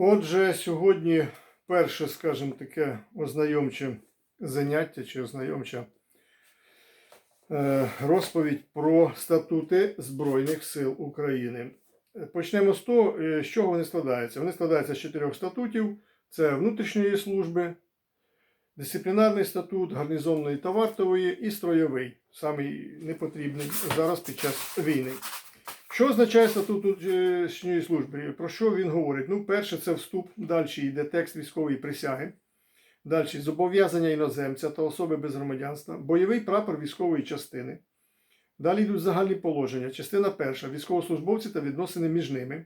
Отже, сьогодні перше, скажімо, таке ознайомче заняття чи ознайомча е, розповідь про статути Збройних сил України. Почнемо з того, е, з чого вони складаються. Вони складаються з чотирьох статутів: це внутрішньої служби, дисциплінарний статут, гарнізонної та вартової і строєвий, самий непотрібний зараз під час війни. Що означає статут внутрішньої служби? Про що він говорить? Ну, перше, це вступ, далі йде текст військової присяги. Далі зобов'язання іноземця та особи без громадянства, бойовий прапор військової частини. Далі йдуть загальні положення. Частина перша військовослужбовці та відносини між ними.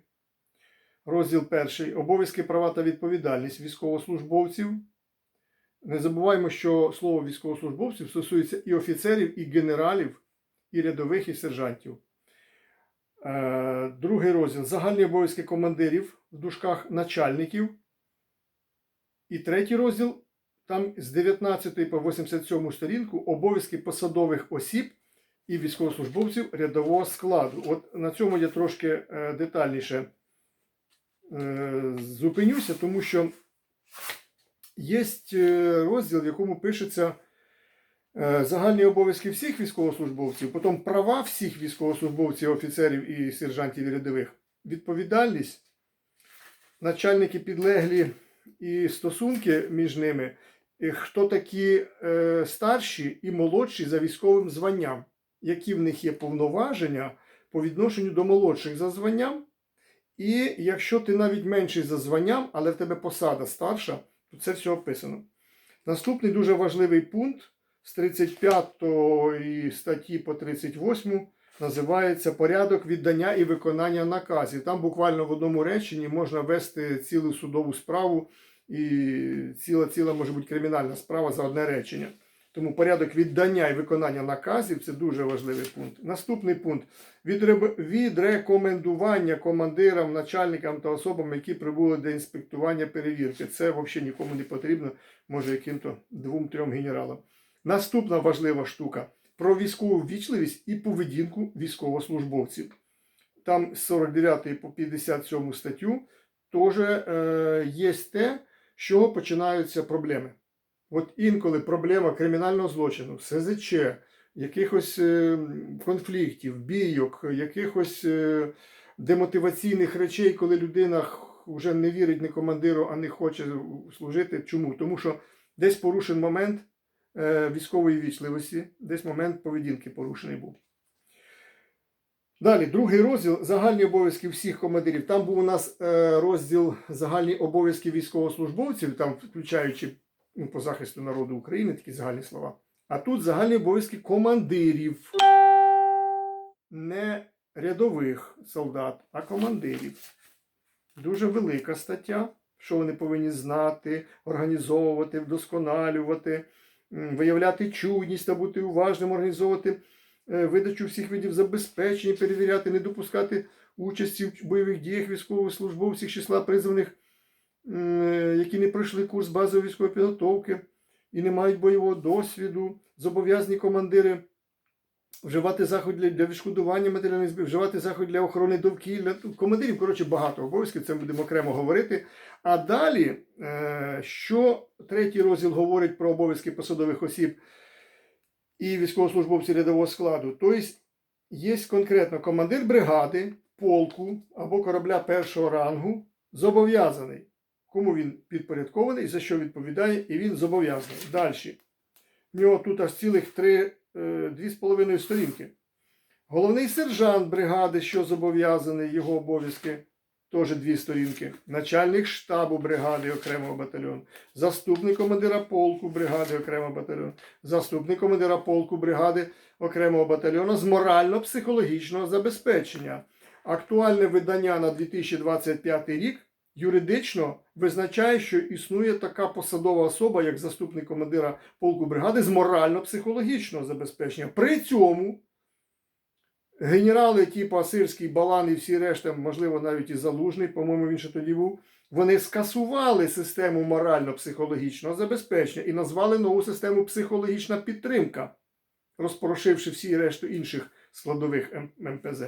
Розділ перший обов'язки, права та відповідальність військовослужбовців. Не забуваємо, що слово військовослужбовців стосується і офіцерів, і генералів, і рядових, і сержантів. Е, Другий розділ загальні обов'язки командирів в дужках начальників. І третій розділ там з 19 по 87 сторінку обов'язки посадових осіб і військовослужбовців рядового складу. От на цьому я трошки е, детальніше е, зупинюся, тому що є розділ, в якому пишеться загальні обов'язки всіх військовослужбовців, потім права всіх військовослужбовців, офіцерів і сержантів і рядових, відповідальність, начальники підлеглі і стосунки між ними, і хто такі е, старші і молодші за військовим званням, які в них є повноваження по відношенню до молодших за званням. І якщо ти навіть менший за званням, але в тебе посада старша, то це все описано. Наступний дуже важливий пункт з 35 статті по 38 називається Порядок віддання і виконання наказів. Там буквально в одному реченні можна вести цілу судову справу, і ціла ціла може бути кримінальна справа за одне речення. Тому порядок віддання і виконання наказів це дуже важливий пункт. Наступний пункт відрекомендування командирам, начальникам та особам, які прибули до інспектування перевірки. Це взагалі нікому не потрібно, може яким-то двом-трьом генералам. Наступна важлива штука про військову ввічливість і поведінку військовослужбовців. Там з 49 по 57 статтю теж е, є те, з чого починаються проблеми. От інколи проблема кримінального злочину, СЗЧ, якихось е, конфліктів, бійок, якихось е, демотиваційних речей, коли людина вже не вірить ні командиру, а не хоче служити. Чому? Тому що десь порушен момент військової вічливості, десь момент поведінки порушений був. Далі, другий розділ загальні обов'язки всіх командирів. Там був у нас е, розділ загальні обов'язки військовослужбовців, там включаючи ну, по захисту народу України, такі загальні слова. А тут загальні обов'язки командирів, не рядових солдат, а командирів. Дуже велика стаття, що вони повинні знати, організовувати, вдосконалювати, виявляти чуйність та бути уважним, організовувати е, видачу всіх видів забезпечення, перевіряти, не допускати участі в бойових діях військовослужбовців числа призваних е, які не пройшли курс базової військової підготовки і не мають бойового досвіду, зобов'язані командири вживати заходи для відшкодування матеріальних збив, вживати заходи для охорони довкілля. Командирів, коротше, багато обов'язків, це будемо окремо говорити. А далі, е, що третій розділ говорить про обов'язки посадових осіб і військовослужбовців рядового складу. Тобто є конкретно командир бригади, полку або корабля першого рангу зобов'язаний кому він підпорядкований, за що відповідає, і він зобов'язаний. Далі. В нього тут аж цілих три, е, дві з половиною сторінки. Головний сержант бригади, що зобов'язаний, його обов'язки, теж дві сторінки. Начальник штабу бригади окремого батальйону, заступник командира полку бригади окремого батальйону, заступник командира полку бригади окремого батальйону з морально-психологічного забезпечення. Актуальне видання на 2025 рік юридично визначає, що існує така посадова особа, як заступник командира полку бригади з морально-психологічного забезпечення. При цьому генерали, типу Асирський, Балан і всі решта, можливо, навіть і Залужний, по-моєму, він ще тоді був, вони скасували систему морально-психологічного забезпечення і назвали нову систему психологічна підтримка, розпорошивши всі решту інших складових МПЗ.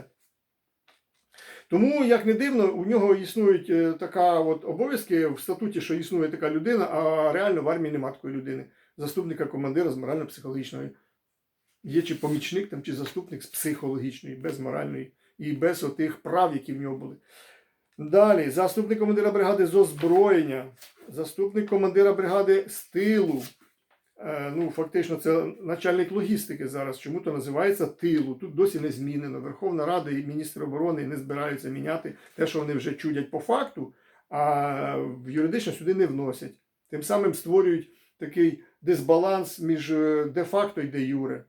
Тому, як не дивно, у нього існують е, така от обов'язки в статуті, що існує така людина, а реально в армії нема такої людини. Заступника командира з морально-психологічної. Є чи помічник там, чи заступник з психологічної, без моральної і без отих прав, які в нього були. Далі, заступник командира бригади з озброєння, заступник командира бригади з тилу. Е, ну, фактично, це начальник логістики зараз. Чому то називається тилу? Тут досі не змінено. Верховна Рада і міністр оборони не збираються міняти те, що вони вже чудять по факту, а юридично сюди не вносять. Тим самим створюють такий дисбаланс між е, де-факто і де-юре.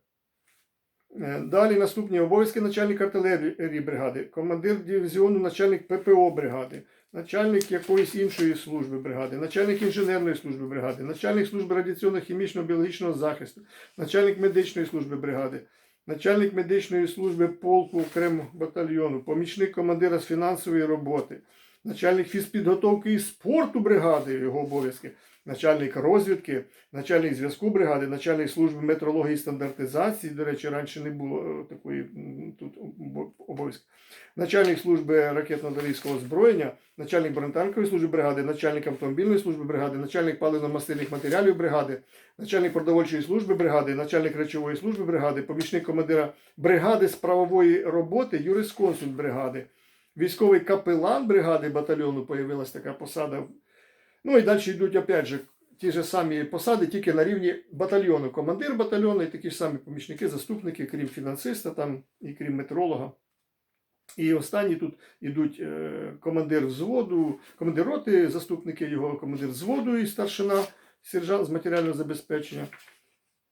Е, Далі наступні обов'язки начальник артилерії бригади, командир дивізіону, начальник ППО бригади, начальник якоїсь іншої служби бригади, начальник інженерної служби бригади, начальник служби радіаційно-хімічно-біологічного захисту, начальник медичної служби бригади, начальник медичної служби полку окремого батальйону, помічник командира з фінансової роботи, начальник фізпідготовки і спорту бригади, його обов'язки, начальник розвідки, начальник зв'язку бригади, начальник служби метрології і стандартизації. До речі, раніше не було е, такої тут обо- обов'язку. Начальник служби ракетно-артилерійського озброєння, начальник бронетанкової служби бригади, начальник автомобільної служби бригади, начальник паливно-мастильних матеріалів бригади, начальник продовольчої служби бригади, начальник речової служби бригади, помічник командира бригади з правової роботи, юрисконсульт бригади, військовий капелан бригади батальйону, появилась така посада. Ну і далі йдуть опять же ті ж самі посади, тільки на рівні батальйону. Командир батальйону і такі ж самі помічники, заступники, крім фінансиста там і крім метролога. І останні тут ідуть е, командир взводу, командир роти, заступники його, командир взводу і старшина, сержант з матеріального забезпечення.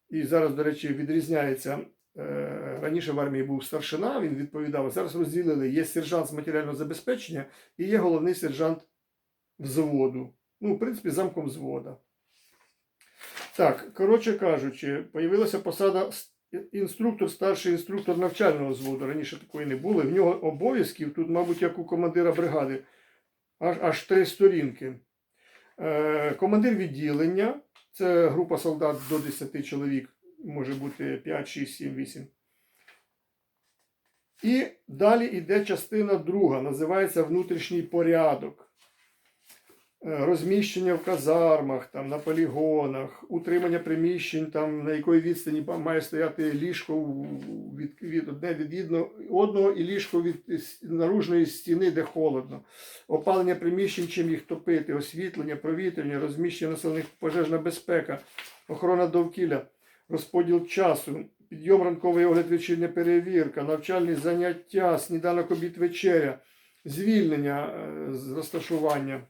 І зараз, до речі, відрізняється. е, Раніше в армії був старшина, він відповідав. Зараз розділили: є сержант з матеріального забезпечення і є головний сержант взводу. Ну, в принципі, замком взвода. Так, коротше кажучи, появилася посада інструктор, старший інструктор навчального взводу. Раніше такої не було. В нього обов'язків тут, мабуть, як у командира бригади, аж, аж три сторінки. Е, командир відділення це група солдат до 10 чоловік, може бути 5, 6, 7, 8. І далі йде частина друга, називається внутрішній порядок. Е, Розміщення в казармах, там, на полігонах, утримання приміщень, там, на якої відстані має стояти ліжко від, від одне від одного- і ліжко від наружної стіни, де холодно, опалення приміщень, чим їх топити, освітлення, провітряння, розміщення населених пожежна безпека, охорона довкілля, розподіл часу, підйом ранковий огляд вечірня перевірка, навчальні заняття, сніданок обід вечеря, звільнення е, з розташування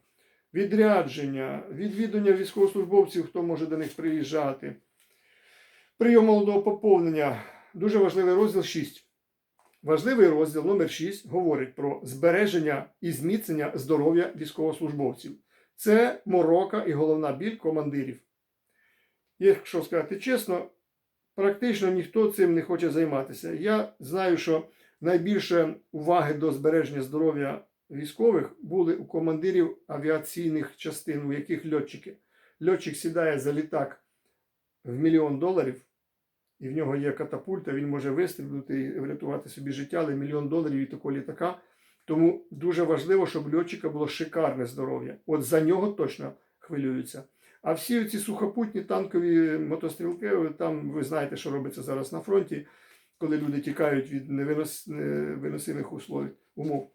відрядження, відвідування військовослужбовців, хто може до них приїжджати, прийом молодого поповнення. Дуже важливий розділ 6. Важливий розділ номер 6 говорить про збереження і зміцнення здоров'я військовослужбовців. Це морока і головна біль командирів. Якщо сказати чесно, практично ніхто цим не хоче займатися. Я знаю, що найбільше уваги до збереження здоров'я військових були у командирів авіаційних частин, у яких льотчики. Льотчик сідає за літак в мільйон доларів, і в нього є катапульта, він може вистрілити і врятувати собі життя, але мільйон доларів від такого літака. Тому дуже важливо, щоб льотчика було шикарне здоров'я. От за нього точно хвилюються. А всі ці сухопутні танкові мотострілки, там ви знаєте, що робиться зараз на фронті, коли люди тікають від невинос- невиносимих умов.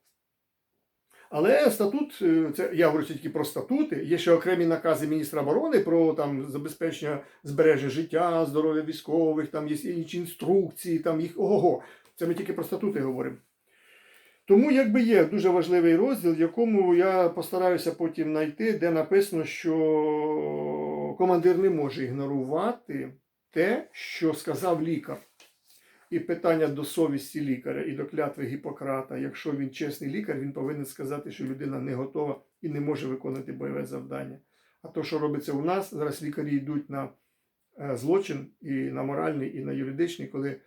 Але статут, е, це я говорю тільки про статути. Є ще окремі накази міністра оборони про там забезпечення збереження життя, здоров'я військових, там є інші інструкції, там їх ого. Це ми тільки про статути говоримо. Тому якби є дуже важливий розділ, в якому я постараюся потім знайти, де написано, що командир не може ігнорувати те, що сказав лікар. І питання до совісті лікаря і до клятви Гіппократа. Якщо він чесний лікар, він повинен сказати, що людина не готова і не може виконати бойове завдання. А то, що робиться у нас, зараз лікарі йдуть на е, злочин і на моральний, і на юридичний, коли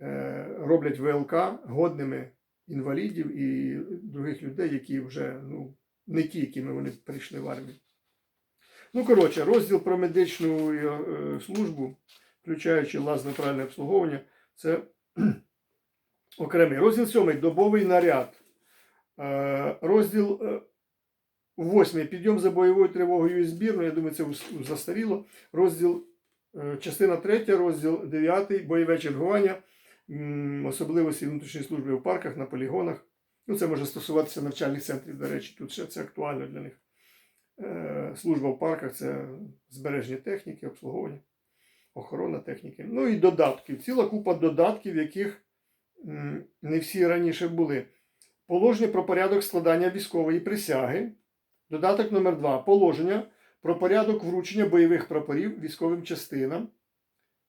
е, роблять ВЛК годними інвалідів і других людей, які вже ну, не ті, якими вони прийшли в армію. Ну, коротше, розділ про медичну е, службу, включаючи лазне правильне обслуговування, це окремий. Розділ сьомий добовий наряд. Е, Розділ е, восьмий. Підйом за бойовою тривогою і збірно. Я думаю, це застаріло. Розділ, е, частина третя, розділ дев'ятий. Бойове чергування. Особливості внутрішньої служби в парках, на полігонах. Ну, це може стосуватися навчальних центрів, до речі, тут ще це актуально для них. Е, Служба в парках це збереження техніки, обслуговування, охорона техніки. Ну і додатків. Ціла купа додатків, яких не всі раніше були. Положення про порядок складання військової присяги. Додаток номер 2 Положення про порядок вручення бойових прапорів військовим частинам,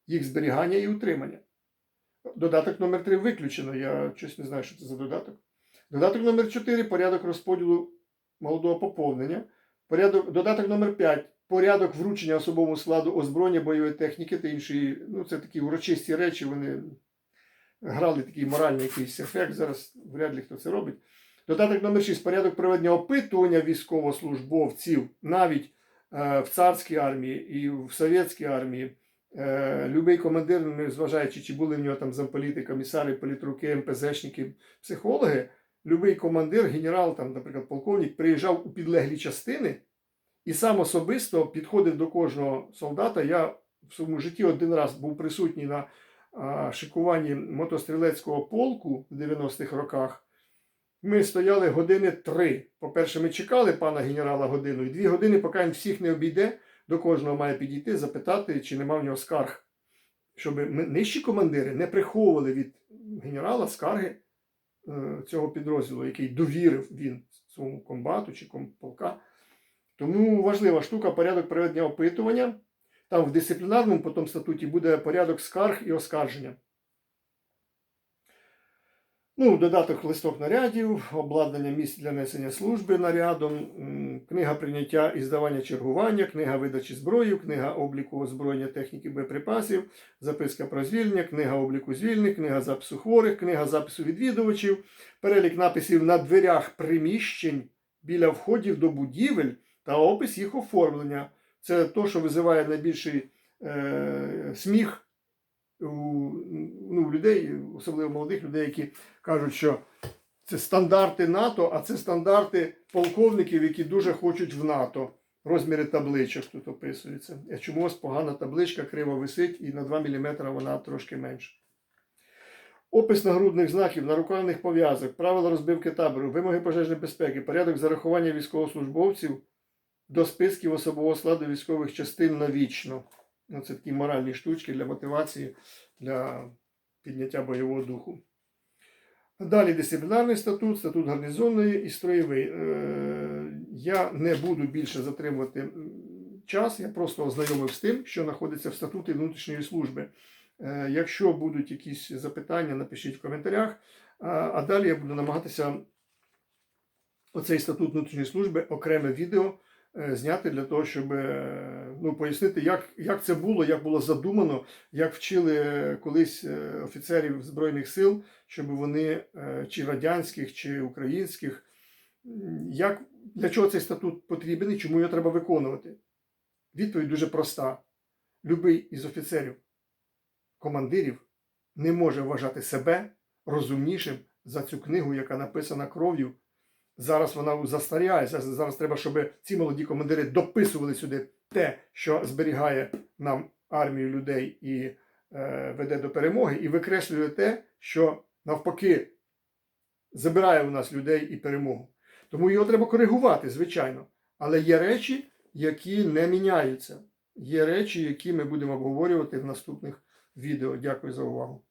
їх зберігання і утримання. Додаток номер 3 виключено. Я щось не знаю, що це за додаток. Додаток номер 4 порядок розподілу молодого поповнення. Порядок, додаток номер 5 порядок вручення особовому складу озброєння, бойової техніки та інші. Ну, це такі урочисті речі, вони грали такий моральний якийсь ефект. Зараз вряд ли хто це робить. Додаток номер 6 порядок проведення опитування військовослужбовців навіть е, в царській армії і в совєтській армії. Е, любий командир, не зважаючи, чи були в нього там замполіти, комісари, політруки, МПЗшники, психологи, любий командир, генерал, там, наприклад, полковник, приїжджав у підлеглі частини і сам особисто підходив до кожного солдата. Я в своєму житті один раз був присутній на шикуванні мотострілецького полку в 90-х роках. Ми стояли години три. По-перше, ми чекали пана генерала годину, і дві години, поки він всіх не обійде, до кожного має підійти, запитати, чи нема в нього скарг. Щоб ми, нижчі командири не приховували від генерала скарги е, цього підрозділу, який довірив він своєму комбату чи комполка. Тому важлива штука порядок проведення опитування. Там в дисциплінарному потім статуті буде порядок скарг і оскарження. Ну, додаток листок нарядів, обладнання місць для несення служби нарядом, книга прийняття і здавання чергування, книга видачі зброї, книга обліку озброєння техніки боєприпасів, записка про звільнення, книга обліку звільнених, книга запису хворих, книга запису відвідувачів, перелік написів на дверях приміщень біля входів до будівель та опис їх оформлення. Це то, що визиває найбільший е, сміх у, ну, людей, особливо молодих людей, які кажуть, що це стандарти НАТО, а це стандарти полковників, які дуже хочуть в НАТО. Розміри табличок тут описуються. А чомусь погана табличка криво висить, і на 2 мм вона трошки менша. Опис нагрудних знаків, нарукавних пов'язок, правила розбивки табору, вимоги пожежної безпеки, порядок зарахування військовослужбовців до списків особового складу військових частин навічно. Ну, це такі моральні штучки для мотивації, для підняття бойового духу. Далі дисциплінарний статут, статут гарнізонної і строєвий. Е, Я не буду більше затримувати час, я просто ознайомив з тим, що знаходиться в статуті внутрішньої служби. Е, Якщо будуть якісь запитання, напишіть в коментарях. А, далі я буду намагатися оцей статут внутрішньої служби, окреме відео зняти для того, щоб е, ну, пояснити, як, як це було, як було задумано, як вчили е, колись е, офіцерів Збройних сил, щоб вони е, чи радянських, чи українських, як, для чого цей статут потрібен і чому його треба виконувати? Відповідь дуже проста. Любий із офіцерів, командирів не може вважати себе розумнішим за цю книгу, яка написана кров'ю. Зараз вона застаряє. Зараз, треба, щоб ці молоді командири дописували сюди те, що зберігає нам армію людей і е, веде до перемоги, і викреслює те, що навпаки забирає у нас людей і перемогу. Тому його треба коригувати, звичайно. Але є речі, які не міняються. Є речі, які ми будемо обговорювати в наступних відео. Дякую за увагу.